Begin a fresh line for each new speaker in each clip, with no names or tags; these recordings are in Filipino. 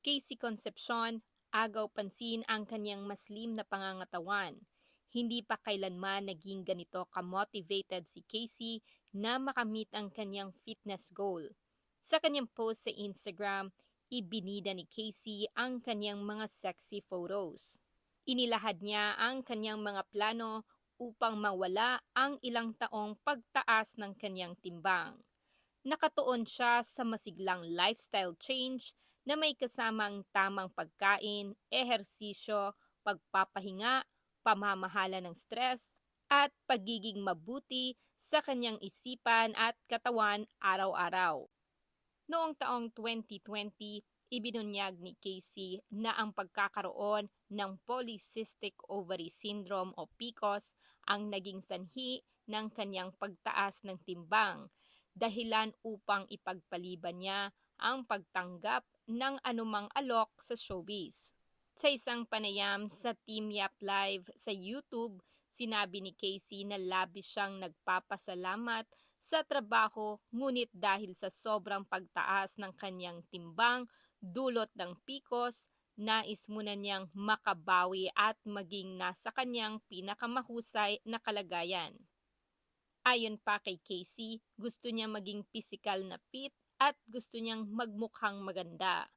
Casey Concepcion, agaw pansin ang kanyang maslim na pangangatawan. Hindi pa kailanman naging ganito kamotivated si Casey na makamit ang kanyang fitness goal. Sa kanyang post sa Instagram, ibinida ni Casey ang kanyang mga sexy photos. Inilahad niya ang kanyang mga plano upang mawala ang ilang taong pagtaas ng kanyang timbang. Nakatuon siya sa masiglang lifestyle change na may kasamang tamang pagkain, ehersisyo, pagpapahinga, pamamahala ng stress, at pagiging mabuti sa kanyang isipan at katawan araw-araw. Noong taong 2020, ibinunyag ni Casey na ang pagkakaroon ng polycystic ovary syndrome o PCOS ang naging sanhi ng kanyang pagtaas ng timbang, dahilan upang ipagpaliban niya ang pagtanggap ng anumang alok sa showbiz. Sa isang panayam sa Team Yap Live sa YouTube, sinabi ni Casey na labis siyang nagpapasalamat sa trabaho ngunit dahil sa sobrang pagtaas ng kanyang timbang dulot ng PCOS, nais muna niyang makabawi at maging nasa kanyang pinakamahusay na kalagayan. Ayon pa kay Casey, gusto niya maging physical na fit at gusto niyang magmukhang maganda.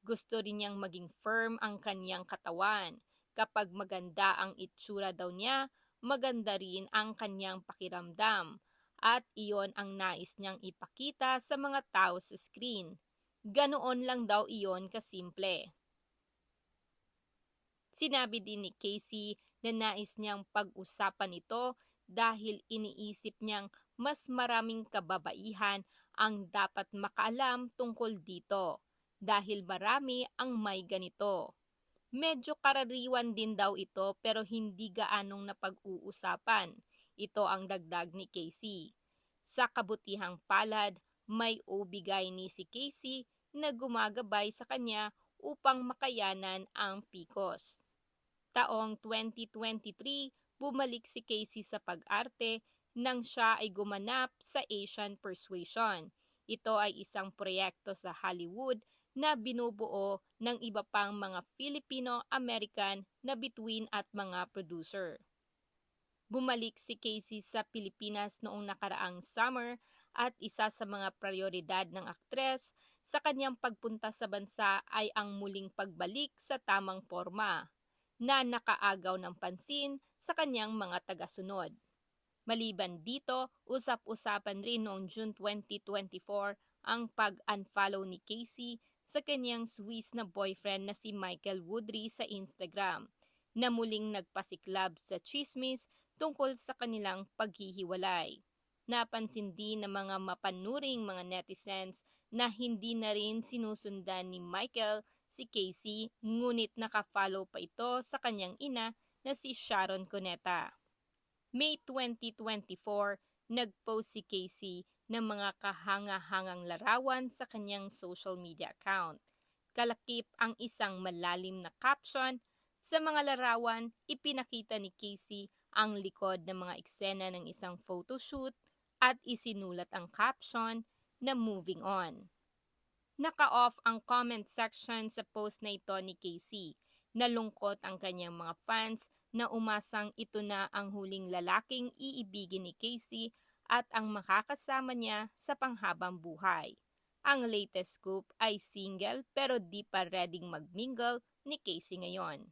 Gusto rin niyang maging firm ang kanyang katawan. Kapag maganda ang itsura daw niya, maganda rin ang kanyang pakiramdam. At iyon ang nais niyang ipakita sa mga tao sa screen. Ganoon lang daw iyon kasimple. Sinabi din ni Casey na nais niyang pag-usapan ito dahil iniisip niyang mas maraming kababaihan ang dapat makaalam tungkol dito dahil marami ang may ganito. Medyo karariwan din daw ito pero hindi gaanong napag-uusapan. Ito ang dagdag ni Casey. Sa kabutihang palad, may ubigay ni si Casey na gumagabay sa kanya upang makayanan ang PCOS. Taong 2023, bumalik si Casey sa pag-arte nang siya ay gumanap sa Asian Persuasion. Ito ay isang proyekto sa Hollywood na binubuo ng iba pang mga Filipino-American na bituin at mga producer. Bumalik si Casey sa Pilipinas noong nakaraang summer at isa sa mga prioridad ng aktres sa kanyang pagpunta sa bansa ay ang muling pagbalik sa tamang forma na nakaagaw ng pansin sa kanyang mga tagasunod. Maliban dito, usap-usapan rin noong June 2024 ang pag-unfollow ni Casey sa kanyang Swiss na boyfriend na si Michael Woodry sa Instagram na muling nagpasiklab sa chismis tungkol sa kanilang paghihiwalay. Napansin din ng mga mapanuring mga netizens na hindi na rin sinusundan ni Michael si Casey ngunit nakafollow pa ito sa kanyang ina na si Sharon Cuneta. May 2024, nagpost si Casey ng mga kahanga-hangang larawan sa kanyang social media account. Kalakip ang isang malalim na caption. Sa mga larawan, ipinakita ni Casey ang likod ng mga eksena ng isang photoshoot at isinulat ang caption na moving on. Naka-off ang comment section sa post na ito ni Casey. Nalungkot ang kanyang mga fans na umasang ito na ang huling lalaking iibigin ni Casey at ang makakasama niya sa panghabang buhay. Ang latest scoop ay single pero di pa ready magmingle ni Casey ngayon.